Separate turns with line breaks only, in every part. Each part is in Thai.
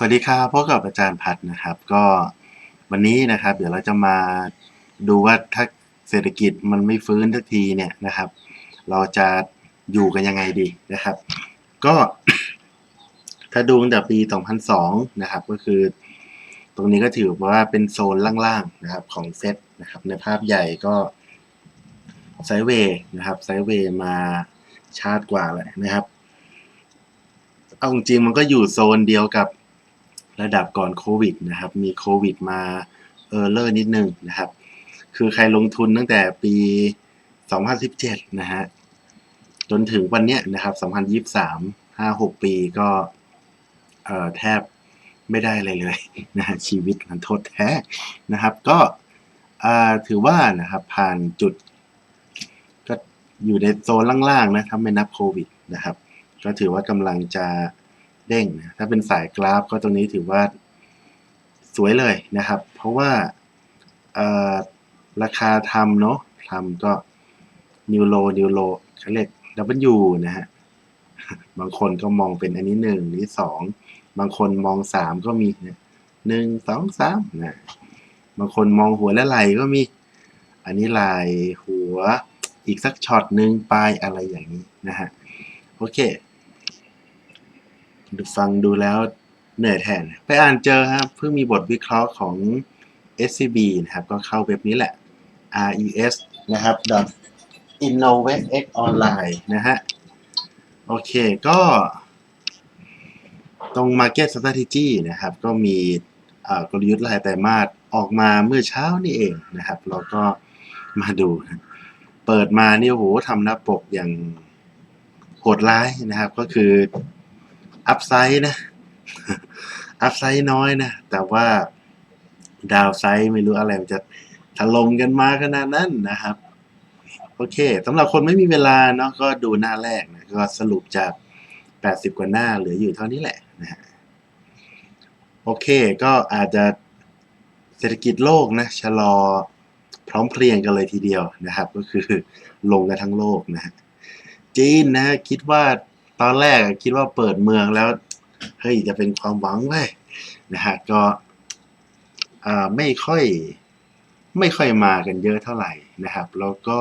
สวัสดีครับพบกับอาจารย์พัดนะครับ ก็วันนี้นะครับ เดี๋ยวเราจะมาดูว่าถ้าเศรษฐกิจมันไม่ฟื้นทักทีเนี่ยนะครับ เราจะอยู่กันยังไงดีนะครับ ก็ ถ้าดูตั้งแต่ปี 2002 นะครับ ก็คือ ตรงนี้ก็ถือว่าเป็นโซนล่างๆนะครับของเซตนะครับ ในภาพใหญ่ก็ไซเวย์นะครับไซเวย์มาชาติกว่าเลยนะครับเอาจริงๆมันก็อยู่โซนเดียวกับ ระดับก่อนโควิดนะครับ มีโควิดมาเออเลอร์นิดนึงนะครับ คือใครลงทุนตั้งแต่ปี 2017 นะฮะ จนถึงวันเนี้ยนะครับ 2023 5-6 ปีก็เอ่อแทบไม่ได้อะไรเลยนะฮะชีวิตมันโทษแท้นะครับ ก็อ่าถือว่านะครับผ่านจุด ก็อยู่ในโซนล่างๆนะถ้าไม่นับโควิดนะครับ ก็ถือว่ากำลังจะ เด้งนะถ้าเป็นสายกราฟก็ตรงนี้ถือว่าสวยเลยนะครับ เพราะว่าราคาทำเนาะทำก็นิวโลนิวโลเขาเรียก W นะฮะบางคนก็มองเป็นอันนี้หนึ่งหรือสองบางคนมองสามก็มีหนึ่งสองสามนะบางคนมองหัวและไหล่ก็มี อันนี้ไหล่หัวอีกสักช็อตหนึ่งปลายอะไรอย่างนี้นะฮะโอเค ดูฟังดูแล้วเหนื่อยแทน ไปอ่านเจอครับเพิ่งมีบทวิเคราะห์ของ SCB นะครับ ก็เข้าเว็บนี้แหละ res นะครับ innovatex online นะฮะ โอเคก็ ตรง Market Strategy นะครับ ก็มีกลยุทธ์รายไตรมาสออกมาเมื่อเช้านี่เองนะครับเราก็มาดู เปิดมานี่โอ้โหทำหน้าปกอย่างโหดร้ายนะครับ ก็คือ อัพไซด์นะ อัพไซด์น้อยนะ แต่ว่าดาวไซด์ไม่รู้อะไรมันจะถล่มกันมาขนาดนั้นนะครับ โอเคสำหรับคนไม่มีเวลาเนาะก็ดูหน้าแรกนะก็สรุปจาก 80 กว่าหน้าเหลืออยู่เท่านี้แหละนะฮะโอเคก็อาจจะเศรษฐกิจโลกนะชะลอพร้อมเพรียงกันเลยทีเดียวนะครับ ก็คือลงกันทั้งโลกนะฮะจีนนะคิดว่า ตอนแรกคิดว่าเปิดเมืองแล้ว เฮ้ย จะเป็นความหวังเว้ยนะฮะก็ไม่ค่อยไม่ค่อยมากันเยอะเท่าไหร่นะครับ แล้วก็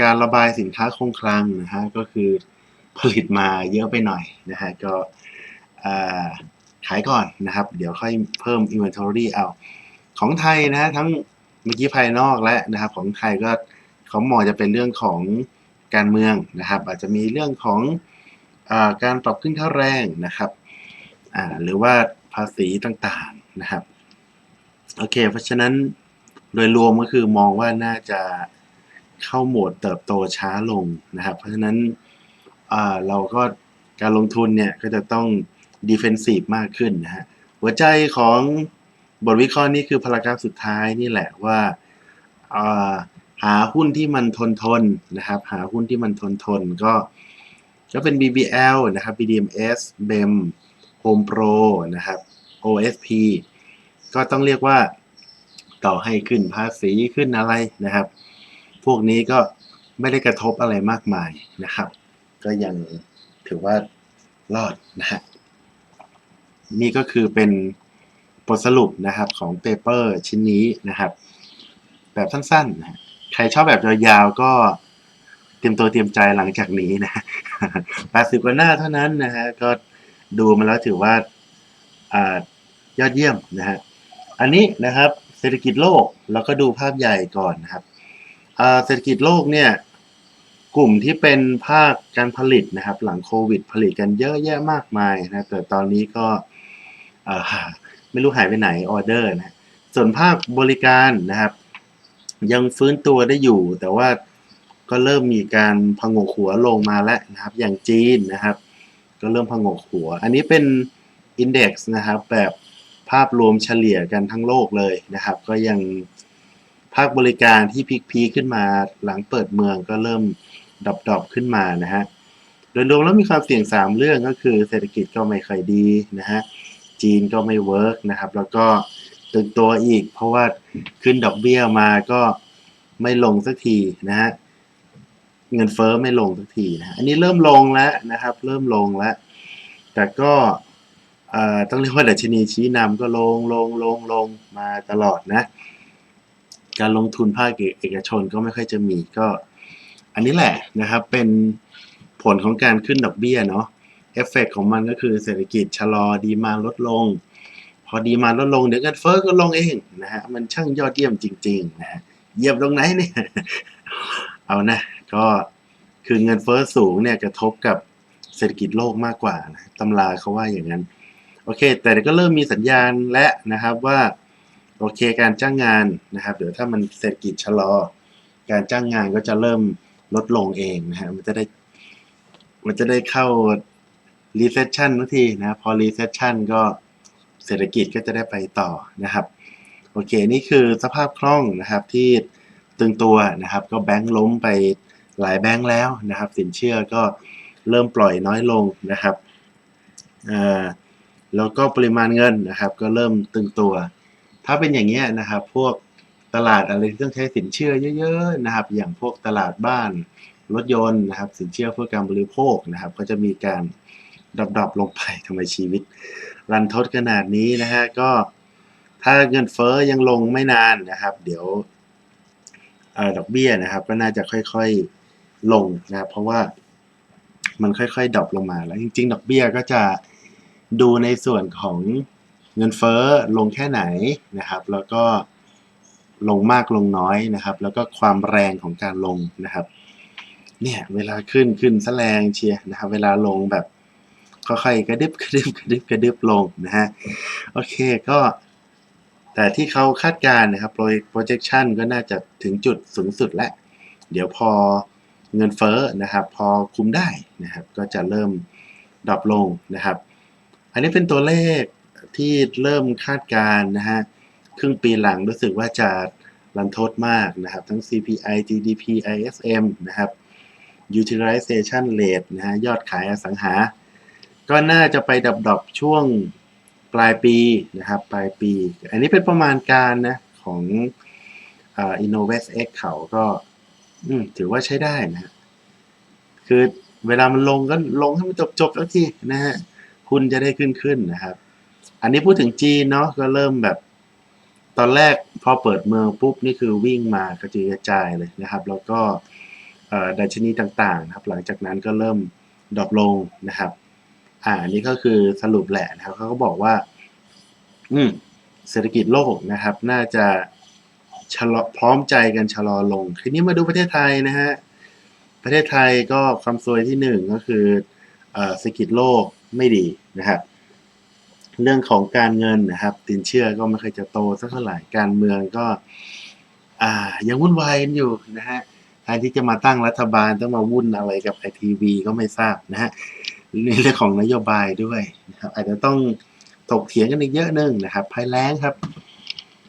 การระบายสินค้าคงคลังนะฮะก็คือผลิตมาเยอะไปหน่อยนะฮะก็ขายก่อนนะครับ เดี๋ยวค่อยเพิ่ม inventory เอา ของไทยนะฮะทั้งเมื่อกี้ภายนอกและนะครับ ของไทยก็เขามองจะเป็นเรื่องของ การเมืองนะครับ อาจจะมีเรื่องของอการปรับขึ้นค่าแรงนะครับหรือว่าภาษีต่างๆนะครับโอเค เพราะฉะนั้นโดยรวมก็คือมองว่าน่าจะเข้าโหมดเติบโตช้าลงนะครับ เพราะฉะนั้นเราก็การลงทุนเนี่ยก็จะต้อง defensive มากขึ้นนะฮะหัวใจของบทวิเคราะห์นี้คือพารากราฟสุดท้ายนี่แหละว่าอ่า หาหุ้นที่มันทนทนนะครับ หาหุ้นที่มันทนทนก็ก็เป็น BBL นะครับ BDMs BEM Home Pro นะครับ OSP ก็ต้องเรียกว่าต่อให้ขึ้นภาษีขึ้นอะไรนะครับ พวกนี้ก็ไม่ได้กระทบอะไรมากมายนะครับ ก็ยังถือว่ารอดนะฮะนี่ก็คือเป็นบทสรุปนะครับของเปเปอร์ชิ้นนี้นะครับ แบบสั้นๆนะฮะ ใครชอบแบบยาวๆก็เตรียมตัวเตรียมใจหลังจากนี้นะ80กว่าหน้าเท่านั้นนะฮะ ก็ดูมาแล้วถือว่าอ่ายอดเยี่ยมนะฮะ อันนี้นะครับเศรษฐกิจโลกเราก็ดูภาพใหญ่ก่อนนะครับเศรษฐกิจโลกเนี่ยกลุ่มที่เป็นภาคการผลิตนะครับ หลังโควิดผลิตกันเยอะแยะมากมายนะแต่ตอนนี้ก็ไม่รู้หายไปไหนออเดอร์นะส่วนภาคบริการนะครับ ยังฟื้นตัวได้อยู่ แต่ว่าก็เริ่มมีการพงกหัวลงมาแล้วนะครับ อย่างจีนนะครับ ก็เริ่มพงกหัว อันนี้เป็นอินเด็กซ์นะครับ แบบภาพรวมเฉลี่ยกันทั้งโลกเลยนะครับ ก็ยังภาคบริการที่พีคพีขึ้นมาหลังเปิดเมืองก็เริ่มดรอปๆขึ้นมานะฮะโดยรวมแล้วมีความเสี่ยง 3 เรื่องก็คือเศรษฐกิจก็ไม่ค่อยดีนะฮะจีนก็ไม่เวิร์กนะครับ แล้วก็ ตึงตัวอีก เพราะว่าขึ้นดอกเบี้ยมาก็ไม่ลงสักทีนะฮะเงินเฟ้อไม่ลงสักทีนะอันนี้เริ่มลงแล้วนะครับ เริ่มลงแล้ว แต่ก็ต้องเรียกว่าดัชนีชี้นำก็ลงลงลงลงมาตลอดนะ การลงทุนภาคเอกชนก็ไม่ค่อยจะมีก็ อันนี้แหละนะครับ เป็นผลของการขึ้นดอกเบี้ยเนาะเอฟเฟกของมันก็คือเศรษฐกิจชะลอดีมาลดลง พอดีมาลดลงเดี๋ยวเงินเฟ้อก็ลงเองนะฮะมันช่างยอดเยี่ยมจริงๆนะฮะเยียมตรงไหนเนี่ยเอานะก็คือเงินเฟ้อสูงเนี่ยกระทบกับเศรษฐกิจโลกมากกว่านะตำราเขาว่าอย่างนั้น โอเค แต่ก็เริ่มมีสัญญาณและนะครับว่าโอเคการจ้างงานนะครับเดี๋ยวถ้ามันเศรษฐกิจชะลอ การจ้างงานก็จะเริ่มลดลงเองนะฮะมันจะได้มันจะได้เข้า recession ทุกทีนะ พอ recession ก็ เศรษฐกิจก็จะได้ไปต่อนะครับโอเคนี่คือสภาพคล่องนะครับที่ตึงตัวนะครับ ก็แบงค์ล้มไปหลายแบงค์แล้วนะครับ สินเชื่อก็เริ่มปล่อยน้อยลงนะครับแล้วก็ปริมาณเงินนะครับ ก็เริ่มตึงตัว ถ้าเป็นอย่างเงี้นะครับ พวกตลาดอะไรที่ต้องใช้สินเชื่อเยอะ ๆนะครับ อย่างพวกตลาดบ้านรถยนต์นะครับ สินเชื่อเพื่อการบริโภคนะครับ ก็จะมีการ ดรอปๆลงไปทำไมชีวิต รันทดขนาดนี้นะฮะก็ถ้าเงินเฟ้อยังลงไม่นานนะครับ เดี๋ยวอดอกเบี้ยนะครับ ก็น่าจะค่อยๆลงนะครับเพราะว่ามันค่อยๆดรอปลงมาแล้วจริง ๆ ดอกเบี้ยก็จะดูในส่วนของเงินเฟ้อลงแค่ไหนนะครับ แล้วก็ลงมากลงน้อยนะครับ แล้วก็ความแรงของการลงนะครับ เนี่ยเวลาขึ้นขึ้นแสแรงเชียนะครับ เวลาลงแบบ ค่อยๆกระดึบกระดึบกระดึบกระดึบลงนะฮะโอเคก็แต่ที่เขาคาดการณ์นะครับ projection ก็น่าจะถึงจุดสูงสุดแล้ว เดี๋ยวพอเงินเฟ้อนะครับ พอคุมได้นะครับ ก็จะเริ่มดรอปลงนะครับ อันนี้เป็นตัวเลขที่เริ่มคาดการณ์นะฮะครึ่งปีหลังรู้สึกว่าจะรันทดมากนะครับ ทั้ง CPI GDP ISM นะครับ utilization rate นะฮะยอดขายอสังหา ก็น่าจะไปดับดอบช่วงปลายปีนะครับปลายปี อันนี้เป็นประมาณการนะของอ่า Innovest X เขาก็ถือว่าใช้ได้นะ คือเวลามันลงก็ลงให้มันจบจบๆแล้วทีนะฮะคุณจะได้ขึ้นขึ้นนะครับ อันนี้พูดถึงจีนเนาะก็เริ่มแบบ ตอนแรกพอเปิดเมืองปุ๊บนี่คือวิ่งมากระจุยกระจายเลยนะครับ แล้วก็ดัชนีต่างๆนะครับ หลังจากนั้นก็เริ่มดรอปลงนะครับ อ่านนี้ก็คือสรุปแหละนะครับเขาก็บอกว่า อืมเศรษฐกิจโลกนะครับ น่าจะชะลอพร้อมใจกันชะลอลง ทีนี้มาดูประเทศไทยนะฮะประเทศไทยก็ความซวยที่หนึ่งก็คือเศรษฐกิจโลกไม่ดีนะครับ เรื่องของการเงินนะครับสินเชื่อก็ไม่เคยจะโตสักเท่าไหร่การเมืองก็อ่ายังวุ่นวายกันอยู่นะฮะแทนที่จะมาตั้งรัฐบาลต้องมาวุ่นอะไรกับไอทีวีก็ไม่ทราบนะฮะ ในเรื่องของนโยบายด้วยนะครับอาจจะต้องถกเถียงกันอีกเยอะนึงนะครับภัยแล้งครับ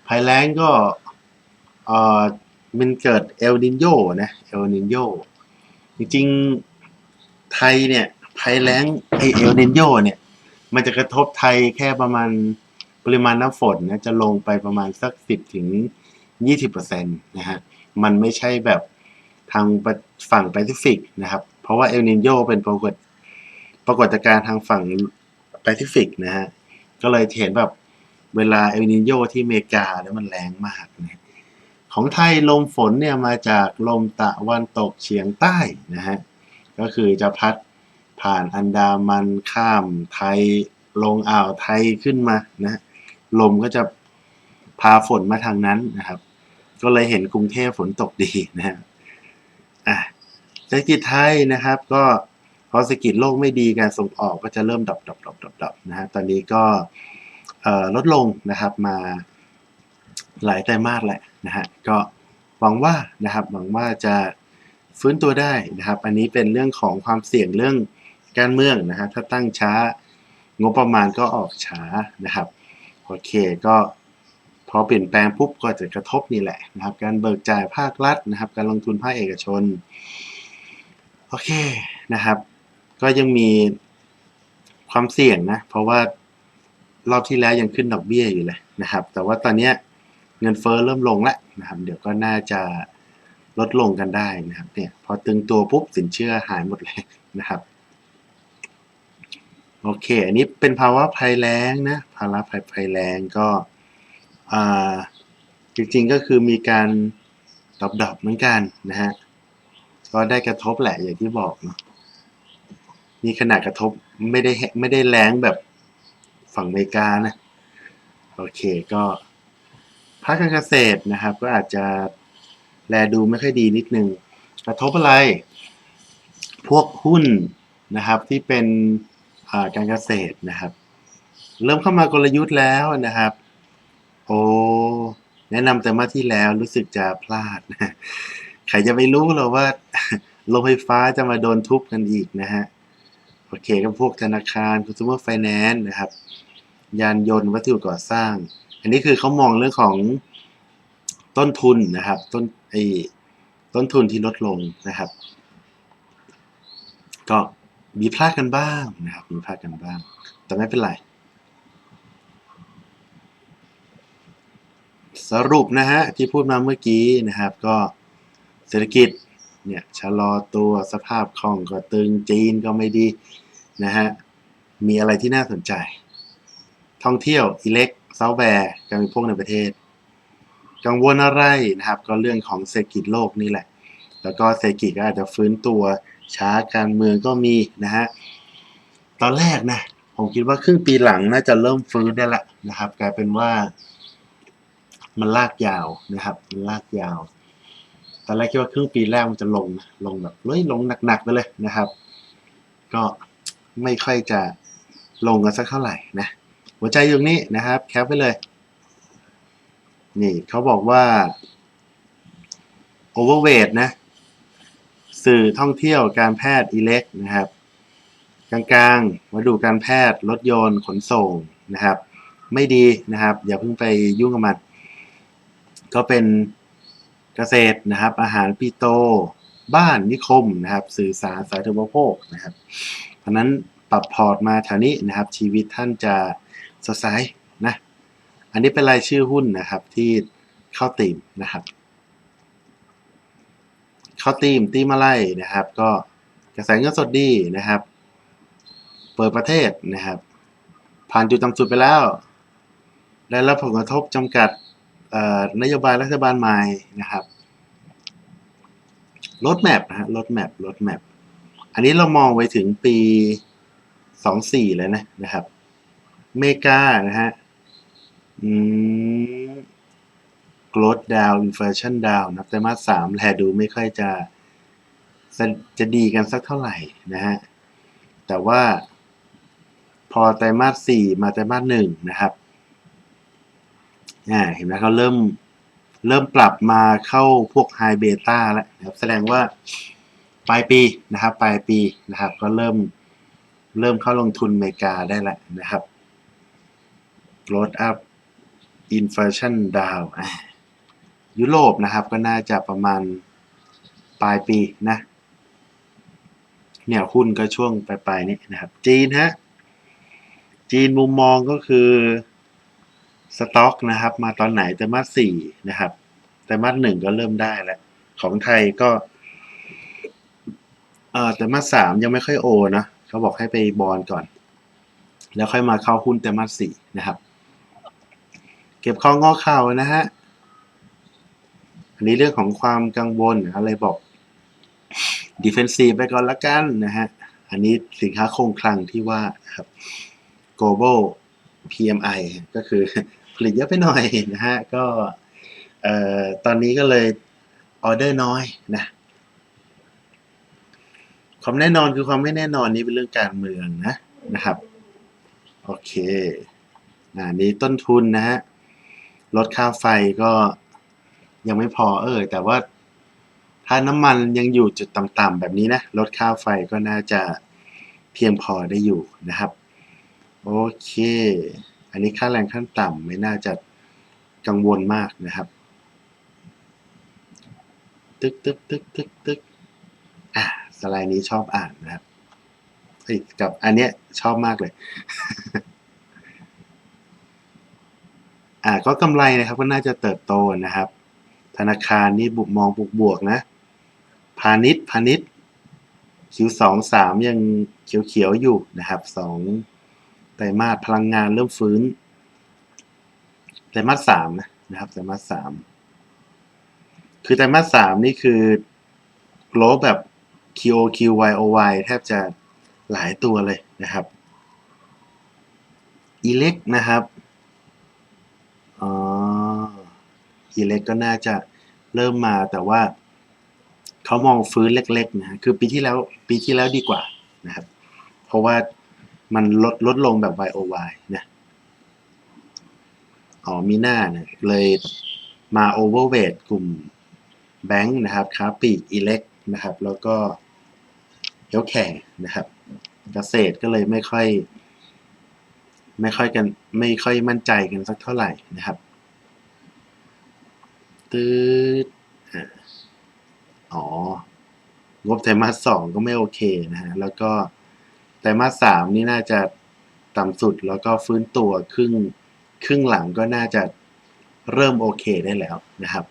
ภัยแล้งก็เอ่อมันเกิดเอลนินโยนะเอลนินโยจริงๆไทยเนี่ยภัยแล้งไอเอลนินโยเนี่ย มันจะกระทบไทยแค่ประมาณปริมาณน้ำฝนนะจะลงไปประมาณสักสิบถึงยี่สิบเปอร์เซ็นต์นะฮะมันไม่ใช่แบบทางฝั่งแปซิฟิกนะครับ เพราะว่าเอลนินโยเป็นปรากฏ ปรากฏการณ์ทางฝั่งแปซิฟิกนะฮะ ก็เลยเห็นแบบเวลาเอลนิโยที่อเมริกาแล้วมันแรงมากนะของไทยลมฝนเนี่ยมาจากลมตะวันตกเฉียงใต้นะฮะ ก็คือจะพัดผ่านอันดามันข้ามไทยลงอ่าวไทยขึ้นมานะฮะลมก็จะพาฝนมาทางนั้นนะครับ ก็เลยเห็นกรุงเทพฝนตกดีนะฮะอะเศรษฐกิจไทยนะครับก็ พอเศรษฐกิจโลกไม่ดีการส่งออกก็จะเริ่มดรอปดรอปดรอปดรอปดรอปนะฮะตอนนี้ก็ลดลงนะครับมาหลายไตรมาสแหละนะฮะก็หวังว่านะครับหวังว่าจะฟื้นตัวได้นะครับ อันนี้เป็นเรื่องของความเสี่ยงเรื่องการเมืองนะฮะถ้าตั้งช้างบประมาณก็ออกช้านะครับโอเคก็พอเปลี่ยนแปลงปุ๊บก็จะกระทบนี่แหละนะครับ การเบิกจ่ายภาครัฐนะครับ การลงทุนภาคเอกชน โอเคนะครับ ก็ยังมีความเสี่ยงนะ เพราะว่ารอบที่แล้วยังขึ้นดอกเบี้ยอยู่เลยนะครับ แต่ว่าตอนนี้เงินเฟ้อเริ่มลงแล้วนะครับ เดี๋ยวก็น่าจะลดลงกันได้นะครับ เนี่ยพอตึงตัวปุ๊บสินเชื่อหายหมดเลยนะครับโอเค อันนี้เป็นภาวะภัยแล้งนะภาวะภัยภัยแล้งก็จริงๆก็คือมีการดรอปๆเหมือนกันนะฮะก็ได้กระทบแหละอย่างที่บอกเนาะ นี่ขนาดกระทบไม่ได้แหไม่ได้แรงแบบฝั่งอเมริกานะ โอเคก็ภาคการเกษตรนะครับ ก็อาจจะแลดูไม่ค่อยดีนิดนึง กระทบอะไร พวกหุ้นนะครับที่เป็นอ่าการเกษตรนะครับ เริ่มเข้ามากลยุทธ์แล้วนะครับ โอ้แนะนำแต่มาที่แล้วรู้สึกจะพลาดนะใครจะไปรู้หรอว่าโรงไฟฟ้าจะมาโดนทุบกันอีกนะฮะ โอเคก็พวกธนาคาร consumer finance นะครับ ยานยนต์วัสดุก่อสร้าง อันนี้คือเขามองเรื่องของต้นทุนนะครับ ต้นไอ้ต้นทุนที่ลดลงนะครับ ก็มีพลาดกันบ้างนะครับ มีพลาดกันบ้าง แต่ไม่เป็นไร สรุปนะฮะที่พูดมาเมื่อกี้นะครับ ก็เศรษฐกิจ เนี่ยชะลอตัวสภาพคล่องก็ตึงจีนก็ไม่ดีนะฮะมีอะไรที่น่าสนใจ ท่องเที่ยวอิเล็กซอฟต์แวร์การบริโภคในประเทศ กังวลอะไรนะครับ ก็เรื่องของเศรษฐกิจโลกนี่แหละ แล้วก็เศรษฐกิจก็อาจจะฟื้นตัวช้าการเมืองก็มีนะฮะตอนแรกนะผมคิดว่าครึ่งปีหลังน่าจะเริ่มฟื้นได้ละนะครับ กลายเป็นว่ามันลากยาวนะครับมันลากยาว ตอนแรกคิดว่าครึ่งปีแรกมันจะลงนะลงแบบเลยลงหนักๆไปเลยนะครับ ก็ไม่ค่อยจะลงกันสักเท่าไหร่นะ หัวใจอยู่นี้นะครับ แคปไปเลย นี่เขาบอกว่า overweight นะ สื่อท่องเที่ยวการแพทย์อิเล็กนะครับ กลางๆมาดูการแพทย์ รถยนต์ขนส่งนะครับ ไม่ดีนะครับ อย่าเพิ่งไปยุ่งกับมัน ก็เป็น เกษตรนะครับ อาหารปิโต บ้านนิคมนะครับ สื่อสารสาธารณูปโภคนะครับ เพราะนั้นปรับพอร์ตมาแถวนี้นะครับ ชีวิตท่านจะสดใสนะอันนี้เป็นรายชื่อหุ้นนะครับที่เข้าตีมนะครับ เข้าตีมตีมอะไรนะครับ ก็กระแสเงินสดดีนะครับ เปิดประเทศนะครับ ผ่านจุดต่ำสุดไปแล้ว ได้รับผลกระทบจำกัด นโยบายรัฐบาลใหม่นะครับรถแมพนะฮะรถแมพรถแมพอันนี้เรามองไว้ถึงปีสองสี่เลยนะนะครับเมกานะฮะอืม growth down inflation down นะไตรมาสสามแลดูไม่ค่อยจะจะจะดีกันสักเท่าไหร่นะฮะ แต่ว่าพอไตรมาสสี่มาไตรมาสหนึ่งนะครับ อ่าเห็นไหมเขาเริ่มเริ่มปรับมาเข้าพวกไฮเบต้าแล้วนะครับแสดงว่าปลายปีนะครับปลายปีนะครับ ก็เริ่มเริ่มเข้าลงทุนอเมริกาได้แล้วนะครับ growth up inflation down ยุโรปนะครับก็น่าจะประมาณปลายปีนะ เนี่ยหุ้นก็ช่วงปลายๆนี้นะครับ จีนฮะจีนมุมมองก็คือ สต็อกนะครับ มาตอนไหนไตรมาสสี่นะครับไตรมาหนึ่งก็เริ่มได้แล้ว ของไทยก็เอ่อไตรมาสสามยังไม่ค่อยโอนะเขาบอกให้ไปบอลก่อน แล้วค่อยมาเข้าหุ้นไตรมาสสี่นะครับ เก็บข้องอข่าวนะฮะอันนี้เรื่องของความกังวลอะไรบอก defensive ไปก่อนละกันนะฮะ อันนี้สินค้าคงคลังที่ว่านะครับ global PMI ก็คือ ผลิตเยอะไปหน่อยนะฮะก็เอ่อตอนนี้ก็เลยออเดอร์น้อยนะความแน่นอนคือความไม่แน่นอนนี้เป็นเรื่องการเมืองนะนะครับ โอเคอ่านี้ต้นทุนนะฮะลดค่าไฟก็ยังไม่พอเออ แต่ว่าถ้าน้ำมันยังอยู่จุดต่ำๆแบบนี้นะลดค่าไฟก็น่าจะเพียงพอได้อยู่นะครับ โอเค อันนี้ค่าแรงขั้นต่ำไม่น่าจะกังวลมากนะครับ ตึกตึกตึกตึกตึกอะสไลด์นี้ชอบอ่านนะครับเอ้ยกับอันเนี้ยชอบมากเลย อ่าก็กำไรนะครับก็น่าจะเติบโตนะครับ ธนาคารนี่บุกมองบวกบวกนะ พาณิชย์พาณิชย์ Q2 3ยังเขียวๆอยู่นะครับสอง ไตรมาสพลังงานเริ่มฟื้นไตรมาสสามนะครับไตรมาสสามคือไตรมาสสามนี่คือโกลแบบ QOQ YOY แทบจะหลายตัวเลยนะครับอีเล็กนะครับอ๋ออีเล็กก็น่าจะเริ่มมาแต่ว่าเขามองฟื้นเล็กๆนะคือปีที่แล้วปีที่แล้วดีกว่านะครับ เพราะว่า มันลดลดลงแบบ YOY นะอ๋อมีหน้าเนี่ยเลยมา overweight กลุ่มแบงค์นะครับค้าปลีกอีเล็กนะครับ แล้วก็เฮลแคร์นะครับเกษตรก็เลยไม่ค่อย ไม่ค่อยกันไม่ค่อยมั่นใจกันสักเท่าไหร่นะครับตืดอ่าอ๋อ งบไตรมาสสองก็ไม่โอเคนะฮะ แล้วก็ ไตรมาสสามนี่น่าจะต่ำสุดแล้วก็ฟื้นตัวครึ่งครึ่งหลังก็น่าจะเริ่มโอเคได้แล้วนะครับ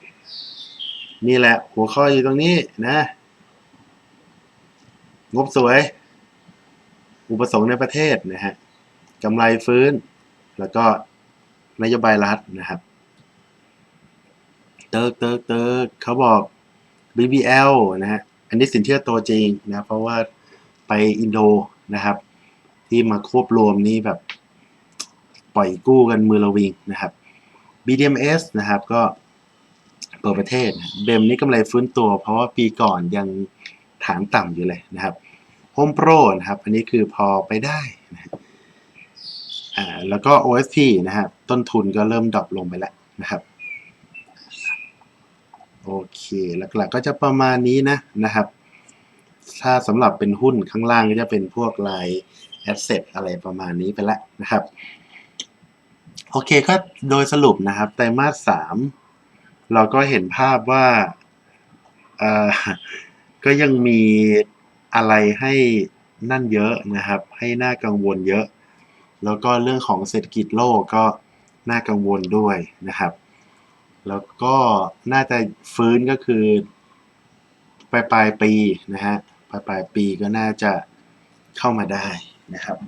นี่แหละหัวข้ออยู่ตรงนี้นะ งบสวย อุปสงค์ในประเทศนะฮะกำไรฟื้น แล้วก็นโยบายรัฐนะครับ เติร์กเติร์กเติร์กเขาบอก BBL นะฮะอันนี้สินเชื่อตัวจริงนะ เพราะว่าไปอินโด นะครับ ที่มาควบรวมนี่แบบปล่อยกู้กันมือระวิงนะครับ BDMs นะครับก็เปิดประเทศเบมนี่กำไรฟื้นตัว เพราะว่าปีก่อนยังฐานต่ำอยู่เลยนะครับ Home Pro นะครับ อันนี้คือพอไปได้นะอ่าแล้วก็ OSP นะครับต้นทุนก็เริ่มดรอปลงไปแล้วนะครับโอเคหลักๆก็จะประมาณนี้นะนะครับ ถ้าสำหรับเป็นหุ้นข้างล่างก็จะเป็นพวกราย asset อะไรประมาณนี้ไปแล้วนะครับ โอเคก็โดยสรุปนะครับไตรมาสสามเราก็เห็นภาพว่าอ่อก็ยังมีอะไรให้นั่นเยอะนะครับ ให้น่ากังวลเยอะ แล้วก็เรื่องของเศรษฐกิจโลกก็น่ากังวลด้วยนะครับ แล้วก็น่าจะฟื้นก็คือปลายปลายปีนะฮะ ปลายปลายปีก็น่าจะเข้ามาได้นะครับ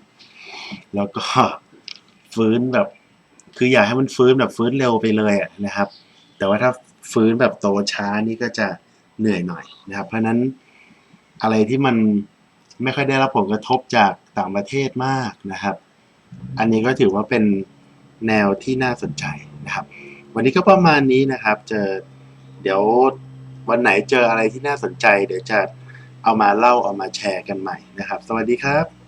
แล้วก็ฟื้นแบบ คืออยากให้มันฟื้นแบบฟื้นเร็วไปเลยนะครับ แต่ว่าถ้าฟื้นแบบโตช้านี่ก็จะเหนื่อยหน่อยนะครับ เพราะฉะนั้นอะไรที่มันไม่ค่อยได้รับผลกระทบจากต่างประเทศมากนะครับ อันนี้ก็ถือว่าเป็นแนวที่น่าสนใจนะครับ วันนี้ก็ประมาณนี้นะครับ เจอเดี๋ยววันไหนเจออะไรที่น่าสนใจ เดี๋ยวจะ เอามาเล่าเอามาแชร์กันใหม่นะครับ สวัสดีครับ